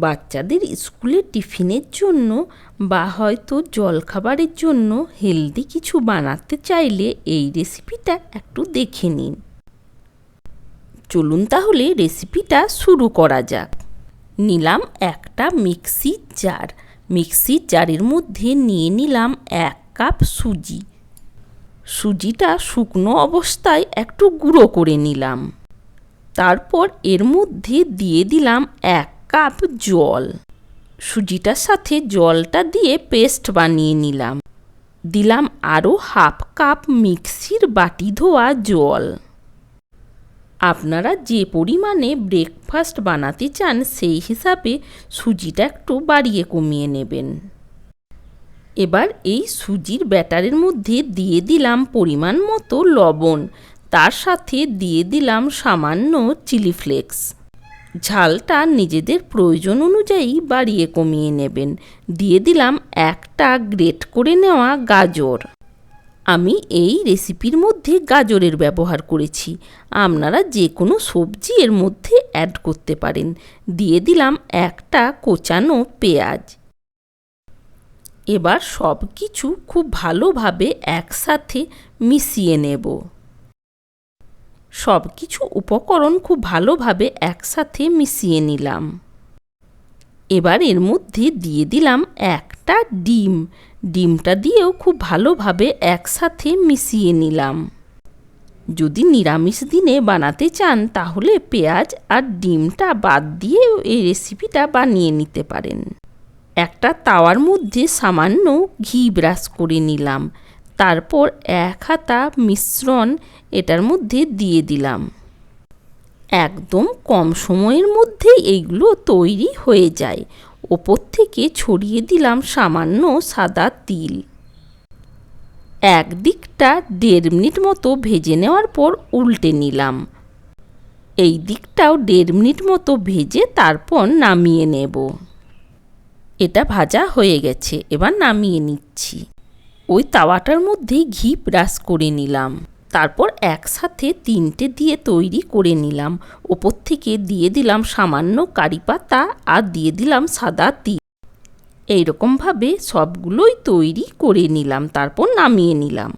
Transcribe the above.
বাচ্চাদের স্কুলে টিফিনের জন্য বা হয়তো জলখাবারের জন্য হেলদি কিছু বানাতে চাইলে এই রেসিপিটা একটু দেখে নিন। চলুন তাহলে রেসিপিটা শুরু করা যাক। নিলাম একটা মিক্সির জার। মিক্সির জারের মধ্যে নিয়ে নিলাম এক কাপ সুজি। সুজিটা শুকনো অবস্থায় একটু গুঁড়ো করে নিলাম। তারপর এর মধ্যে দিয়ে দিলাম এক কাপ জল। সুজিটার সাথে জলটা দিয়ে পেস্ট বানিয়ে নিলাম। দিলাম আরও হাফ কাপ মিক্সির বাটি ধোয়া জল। আপনারা যে পরিমাণে ব্রেকফাস্ট বানাতে চান সেই হিসাবে সুজিটা একটু বাড়িয়ে কমিয়ে নেবেন। এবার এই সুজির ব্যাটারের মধ্যে দিয়ে দিলাম পরিমাণ মতো লবণ। তার সাথে দিয়ে দিলাম সামান্য চিলি ফ্লেক্স। ঝালটা নিজেদের প্রয়োজন অনুযায়ী বাড়িয়ে কমিয়ে নেবেন। দিয়ে দিলাম একটা গ্রেট করে নেওয়া গাজর। আমি এই রেসিপির মধ্যে গাজরের ব্যবহার করেছি। আপনারা যে কোনো সবজি এর মধ্যে অ্যাড করতে পারেন। দিয়ে দিলাম একটা কোচানো পেঁয়াজ। এবার সব কিছু খুব ভালোভাবে একসাথে মিশিয়ে নেব। সব কিছু উপকরণ খুব ভালোভাবে একসাথে মিশিয়ে নিলাম। এবার এর মধ্যে দিয়ে দিলাম একটা ডিম। ডিমটা দিয়েও খুব ভালোভাবে একসাথে মিশিয়ে নিলাম। যদি নিরামিষ দিনে বানাতে চান, তাহলে পেঁয়াজ আর ডিমটা বাদ দিয়েও এই রেসিপিটা বানিয়ে নিতে পারেন। একটা তাওয়ার মধ্যে সামান্য ঘি ব্রাশ করে নিলাম। তারপর এক হাতা মিশ্রণ এটার মধ্যে দিয়ে দিলাম। একদম কম সময়ের মধ্যেই এইগুলো তৈরি হয়ে যায়। ওপর থেকে ছড়িয়ে দিলাম সামান্য সাদা তিল। এক দিকটা দেড় মিনিট মতো ভেজে নেওয়ার পর উল্টে নিলাম। এই দিকটাও দেড় মিনিট মতো ভেজে তারপর নামিয়ে নেব। এটা ভাজা হয়ে গেছে, এবার নামিয়ে নিচ্ছি। ওই তাওয়াটার মধ্যে ঘি ব্রাশ করে নিলাম। তারপর একসাথে তিনটে দিয়ে তৈরি করে নিলাম। ওপর থেকে দিয়ে দিলাম সামান্য কারি পাতা আর দিয়ে দিলাম সাদা তিল এইরকমভাবে সবগুলোই তৈরি করে নিলাম, তারপর নামিয়ে নিলাম।